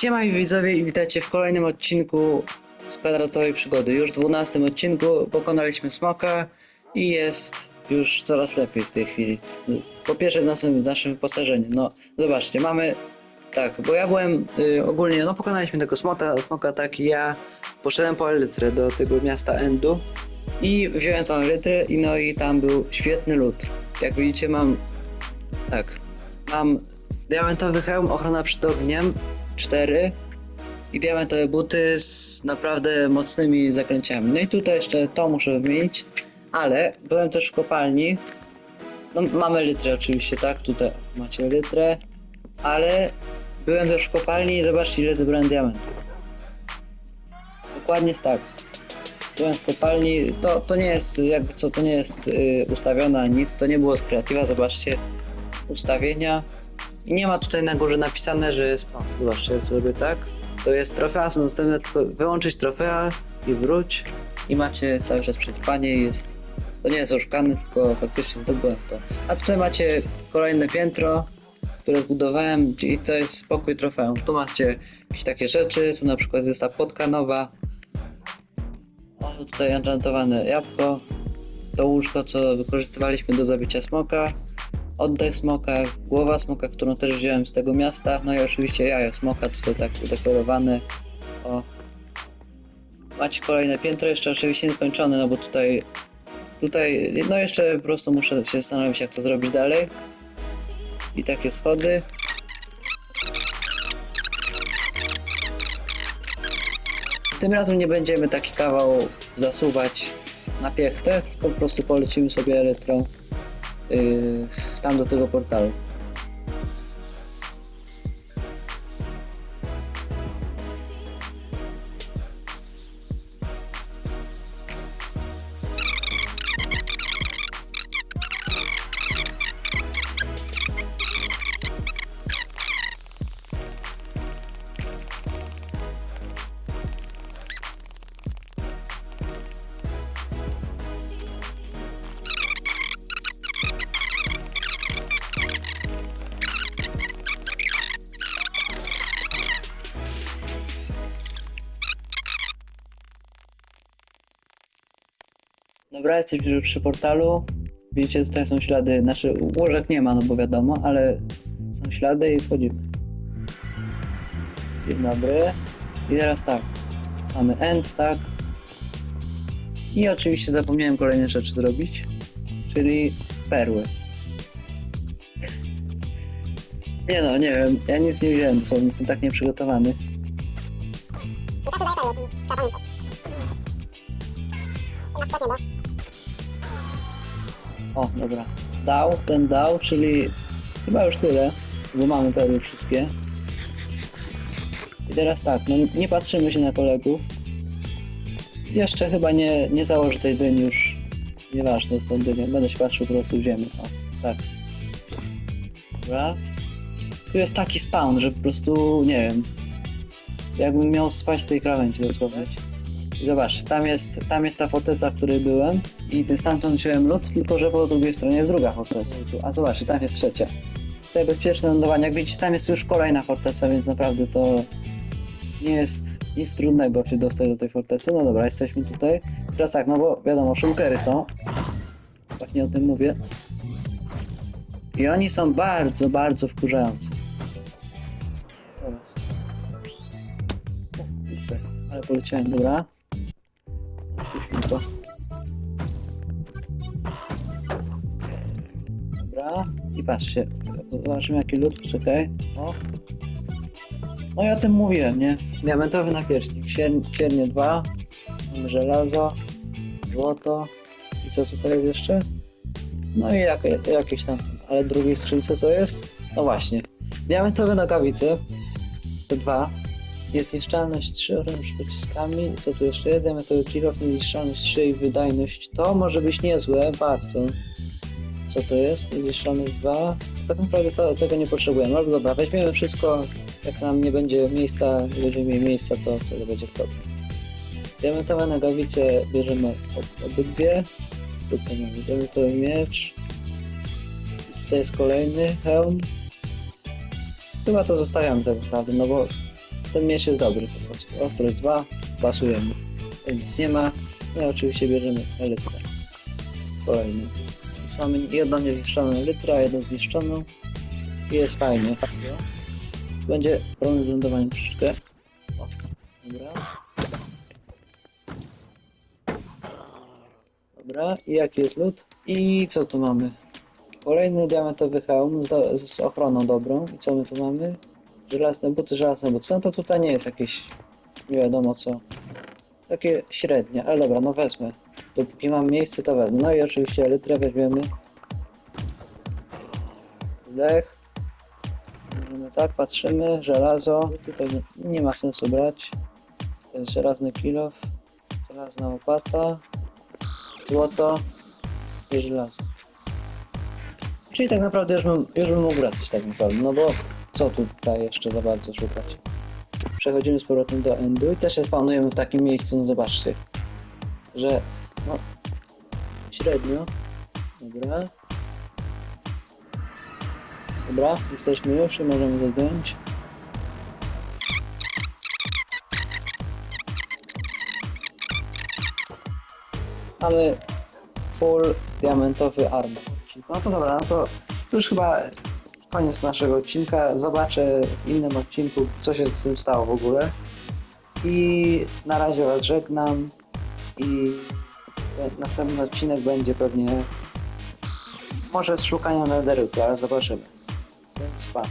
Siema widzowie i witajcie w kolejnym odcinku z kwadratowej przygody. Już w 12 odcinku pokonaliśmy smoka i jest już coraz lepiej w tej chwili. Po pierwsze z naszym, naszym wyposażeniem. No zobaczcie, mamy tak, bo ja byłem y, ogólnie, no pokonaliśmy tego smoka, smoka tak i ja poszedłem po elytrę do tego miasta Endu i wziąłem tą elytrę i no i tam był świetny lód. Jak widzicie mam tak, mam diamentowy hełm, ochrona przed ogniem 4 i diamentowe buty z naprawdę mocnymi zaklęciami. No i tutaj jeszcze to muszę wymienić, ale byłem też w kopalni. No mamy litrę oczywiście, tak? Tutaj macie litrę, ale byłem też w kopalni i zobaczcie ile zebrałem diamentów. Dokładnie jest tak. Byłem w kopalni, to, to nie jest jakby co, to nie jest y, ani nic, to nie było z kreatywa, zobaczcie ustawienia. I nie ma tutaj na górze napisane, że jest. O, zobaczcie, ja zrobię tak. To jest trofea, są dostępne tylko wyłączyć trofea i wróć. I macie cały czas przetrwanie jest. To nie jest oszukane, tylko faktycznie zdobyłem to. A tutaj macie kolejne piętro, które zbudowałem i to jest pokój trofeum. Tu macie jakieś takie rzeczy, tu na przykład jest ta potka nowa. O, tutaj enchantowane jabłko. To łóżko, co wykorzystywaliśmy do zabicia smoka oddech smoka, głowa smoka, którą też wziąłem z tego miasta, no i oczywiście jajo smoka tutaj tak udekorowane. O. Macie kolejne piętro, jeszcze oczywiście nieskończone, no bo tutaj tutaj, no jeszcze po prostu muszę się zastanowić jak to zrobić dalej. I takie schody. Tym razem nie będziemy taki kawał zasuwać na piechtę, tylko po prostu polecimy sobie elektro yy, tam do tego portalu. Dobra, jesteśmy już przy portalu. Widzicie, tutaj są ślady, znaczy łożek nie ma, no bo wiadomo, ale są ślady i wchodzimy. Dzień dobry. I teraz tak, mamy end, tak. I oczywiście zapomniałem kolejne rzeczy zrobić, czyli perły. Nie no, nie wiem, ja nic nie wziąłem, dosłownie jestem tak nieprzygotowany. I teraz dodaję perły, trzeba pamiętać. O, dobra. Dał, ten dał, czyli chyba już tyle, bo mamy perły wszystkie. I teraz tak, no nie patrzymy się na kolegów. Jeszcze chyba nie, nie założę tej dyni już. Nieważne z tą dynią, będę się patrzył po prostu w ziemię. O, tak. Dobra. Tu jest taki spawn, że po prostu, nie wiem, jakbym miał spać z tej krawędzi dosłownie. I zobaczcie, tam jest, tam jest ta forteca, w której byłem i stamtąd wziąłem lód, tylko że po drugiej stronie jest druga forteca. A zobaczcie, tam jest trzecia. Tutaj bezpieczne lądowanie. Jak widzicie, tam jest już kolejna forteca, więc naprawdę to nie jest nic trudnego się dostać do tej fortecy. No dobra, jesteśmy tutaj. Teraz tak, no bo wiadomo, szunkery są. Właśnie o tym mówię. I oni są bardzo, bardzo wkurzający. Teraz. O, ale poleciałem, dobra. To. Dobra. I patrzcie. Zobaczymy jaki lód. Czekaj. O. No i o tym mówiłem, nie? Diamentowy napiecznik. Sier siernie 2. Mamy żelazo. Złoto. I co tutaj jest jeszcze? No i jak, jakieś tam. Ale drugiej skrzynce co jest? No właśnie. Diamentowe nogawice. Te dwa. Jest niszczalność 3 oręż pociskami. Co tu jeszcze? Jeden metody kilof, niszczalność 3 i wydajność. To może być niezłe, bardzo. Co to jest? Niszczalność 2. Tak naprawdę to, tego nie potrzebujemy. Ale dobra, weźmiemy wszystko. Jak nam nie będzie miejsca, będziemy mieli miejsca, to wtedy będzie problem. Diamentowe nogawice bierzemy ob, obydwie. Tutaj mamy diamentowy miecz. Tutaj jest kolejny hełm. Chyba to zostawiamy tak naprawdę, no bo ten miecz jest dobry. Ostrość 2, pasujemy. Nic nie ma. No oczywiście bierzemy elytrę. Kolejny. Więc mamy jedną niezniszczoną elytrę, jedną zniszczoną. I jest fajnie. Będzie problem z lądowaniem troszeczkę. O, dobra. Dobra, i jaki jest lód? I co tu mamy? Kolejny diamentowy hełm z, z ochroną dobrą. I co my tu mamy? Żelazne buty, żelazne buty. No to tutaj nie jest jakieś nie wiadomo co. Takie średnie, ale dobra, no wezmę. Dopóki mam miejsce, to wezmę. No i oczywiście elytrę weźmiemy. Dech. Możemy tak, patrzymy, żelazo. Tutaj nie- ma sensu brać. Jest żelazny kilof, żelazna łopata, złoto i żelazo. Czyli tak naprawdę już bym, już bym mógł wracać tak naprawdę, no bo co tutaj jeszcze za bardzo szukać? Przechodzimy z powrotem do endu i też się spawnujemy w takim miejscu, no zobaczcie, że no średnio, dobra, dobra, jesteśmy już i możemy zdjąć. Mamy full diamentowy armor. No to dobra, no to już chyba koniec naszego odcinka. Zobaczę w innym odcinku, co się z tym stało w ogóle. I na razie Was żegnam. I następny odcinek będzie pewnie może z szukania nederytu, ale zobaczymy. Więc pa.